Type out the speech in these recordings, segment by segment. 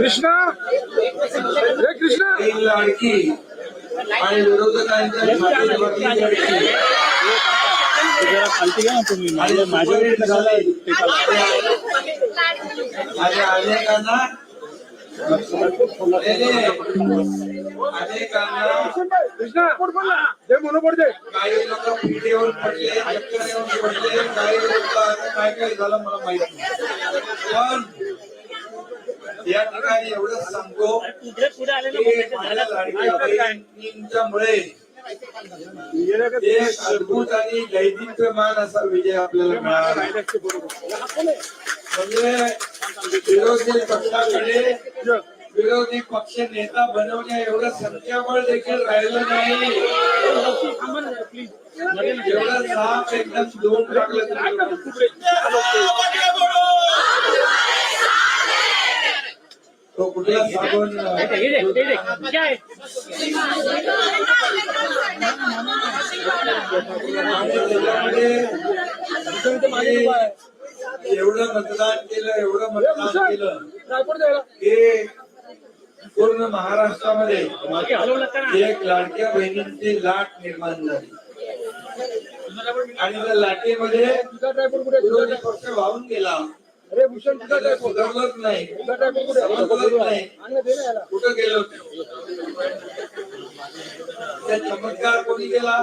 कृष्णा? हे कृष्णा? ही लाडकी आणि विरोधकांच्या अनेकांना. अनेकांना दे काही लोक पीठ येऊन पडले चक्कर येऊन पडले काही लोक काय काय झालं मला माहीत नाही. पण या ठिकाणी एवढंच सांगतो बहिणींच्यामुळे एक अद्भुत आणि दैदिप्यमान असा विजय आपल्याला मिळाला. म्हणजे विरोधी पक्षाकडे विरोधी पक्ष नेता बनवण्या एवढं संख्याबळ देखील राहिलं नाही. एवढं साफ एकदम दोन टाकलं तो कुठला साबण एवढं मतदान केलं एवढं मतदान केलं. हे पूर्ण महाराष्ट्रामध्ये एक लाडक्या बहिणींची लाट निर्माण झाली. आणि त्या लाटेमध्ये विरोधी पक्ष वाहून गेला. अरे भूषण तुझा नाही. तुझा कुठे? नाही. कुठं गेलो त्या चमत्कार कोणी केला?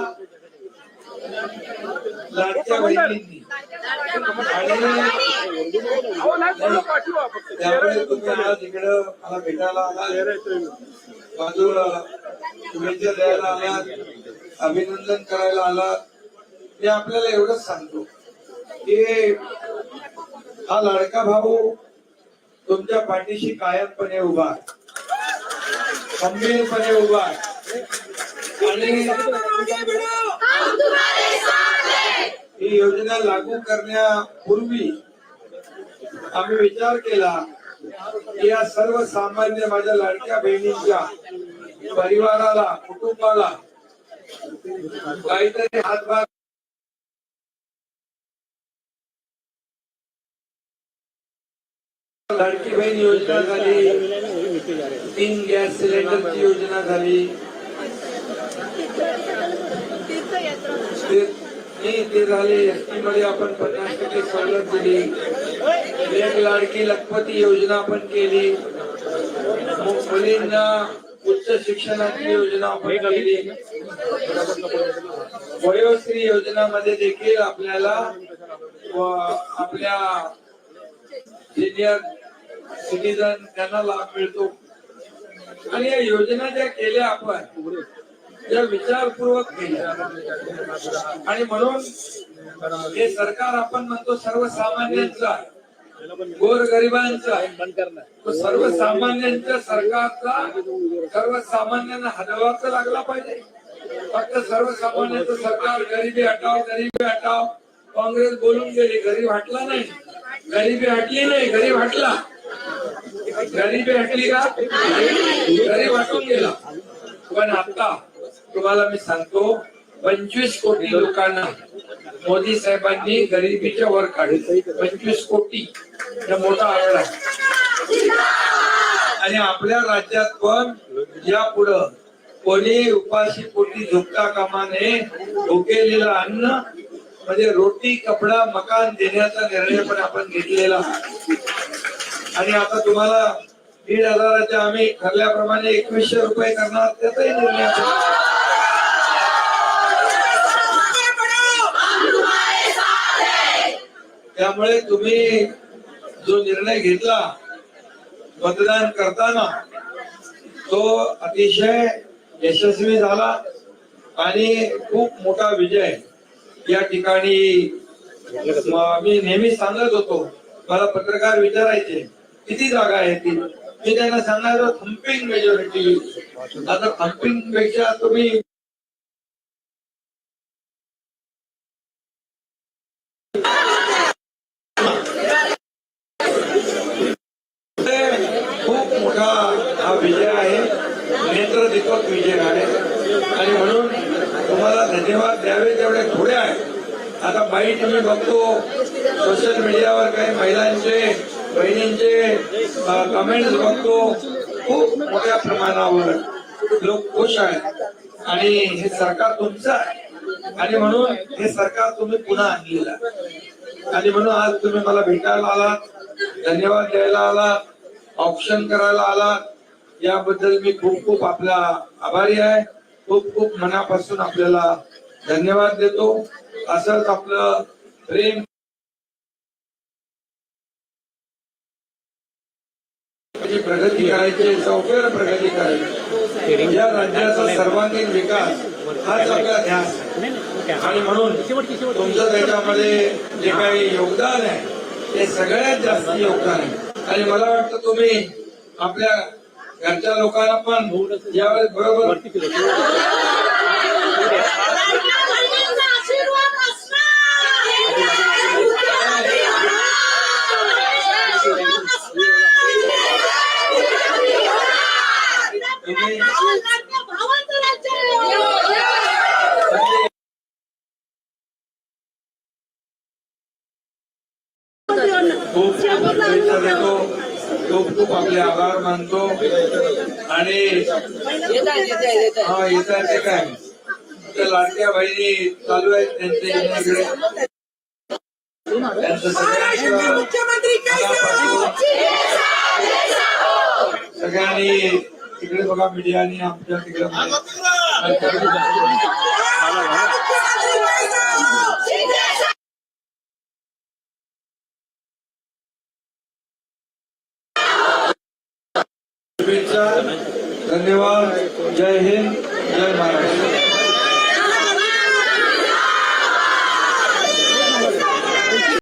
लाडक्या बहिणींनी. त्यामुळे तुम्ही आज इकडं मला भेटायला आला बाजूला शुभेच्छा द्यायला आलात अभिनंदन करायला आलात मी आपल्याला एवढंच सांगतो. की हा लाडका भाऊ तुमच्या पाठीशी कायमपणे उभा खंबीरपणे उभा आणि ही योजना लागू करण्यापूर्वी आम्ही विचार केला की या सर्वसामान्य माझ्या लाडक्या बहिणींच्या परिवाराला कुटुंबाला काहीतरी हातभार लाडकी बहीण योजना झाली. तीन गॅस सिलेंडरची योजना झाली. ते झाले एस झाले. एसटी मध्ये आपण पन्नास टक्के सवलत दिली. एक लाडकी लखपती योजना आपण केली. मुलींना उच्च शिक्षणाची योजना आपण केली. वयोश्री योजनामध्ये देखील आपल्याला आपल्या सिनियर सिटीजन त्यांना लाभ मिळतो. आणि या योजना ज्या केल्या आपण या विचारपूर्वक केल्या. आणि म्हणून हे सरकार आपण म्हणतो सर्वसामान्यांचा गोरगरिबांचा आहे. सर्वसामान्यांच्या सरकारचा सर्वसामान्यांना हलवाचा लागला पाहिजे. फक्त सर्वसामान्यांचं सरकार गरिबी हटाव गरिबी हटाव काँग्रेस बोलून गेली गरीब हटला नाही. गरिबी हटली नाही गरीब हटला. गरिबी हटली का? गरीब हटून गेला. पण आता तुम्हाला मी सांगतो पंचवीस कोटी लोकांना मोदी साहेबांनी गरिबीच्या वर काढले. पंचवीस कोटी. मोठा आकडा आहे. आणि आपल्या राज्यात पण यापुढं कोणी उपाशी पोटी झोपता कामा नये. भुकेलेलं अन्न म्हणजे रोटी कपडा मकान देण्याचा निर्णय पण आपण घेतलेला. आणि आता तुम्हाला दीड हजाराच्या आम्ही ठरल्याप्रमाणे एकवीसशे रुपये करणार त्याचाही निर्णय त्यामुळे तुम्ही जो निर्णय घेतला मतदान करताना तो अतिशय यशस्वी झाला आणि खूप मोठा विजय. या ठिकाणी मी नेहमी सांगत होतो मला पत्रकार विचारायचे किती जागा आहे ती? मी त्यांना सांगणार थम्पिंग मेजॉरिटी आता थम्पिंगपेक्षा तुम्ही खूप मोठा हा विजय आहे. नेत्र दीपक विजय आहे. आणि म्हणून तुम्हाला धन्यवाद द्यावे तेवढे थोडे आहे आता बाईट तुम्ही बघतो सोशल मीडियावर काही महिलांचे बहिणींचे कमेंट्स बघतो खूप मोठ्या प्रमाणावर लोक खुश आहेत. आणि हे सरकार तुमचं आहे. आणि म्हणून हे सरकार तुम्ही पुन्हा आणलेलं आहे. आणि म्हणून आज तुम्ही मला भेटायला आलात धन्यवाद द्यायला आलात ऑप्शन करायला आलात. याबद्दल मी खूप खूप आपला आभारी आहे. खूप खूप मनापासून आपल्याला धन्यवाद देतो. असंच आपलं प्रेम प्रगती करायची चौफेर प्रगती करायची. या राज्याचा सर्वांगीण विकास हाच आपला ध्यास आणि म्हणून तुमचं त्याच्यामध्ये जे काही योगदान आहे ते सगळ्यात जास्त योगदान आहे. आणि मला वाटतं तुम्ही आपल्या घरच्या लोकांना पण यावेळेस बरोबर खूप शुभेच्छा देतो खूप खूप आपले आभार मानतो. आणि हा येत आहे ते काय त्या लाडक्या बहिणी चालू आहेत त्यांचे सगळ्यांनी तिकडे बघा मीडियाने आमच्या तिकडे शुभेच्छा. धन्यवाद. जय हिंद. जय महाराष्ट्र.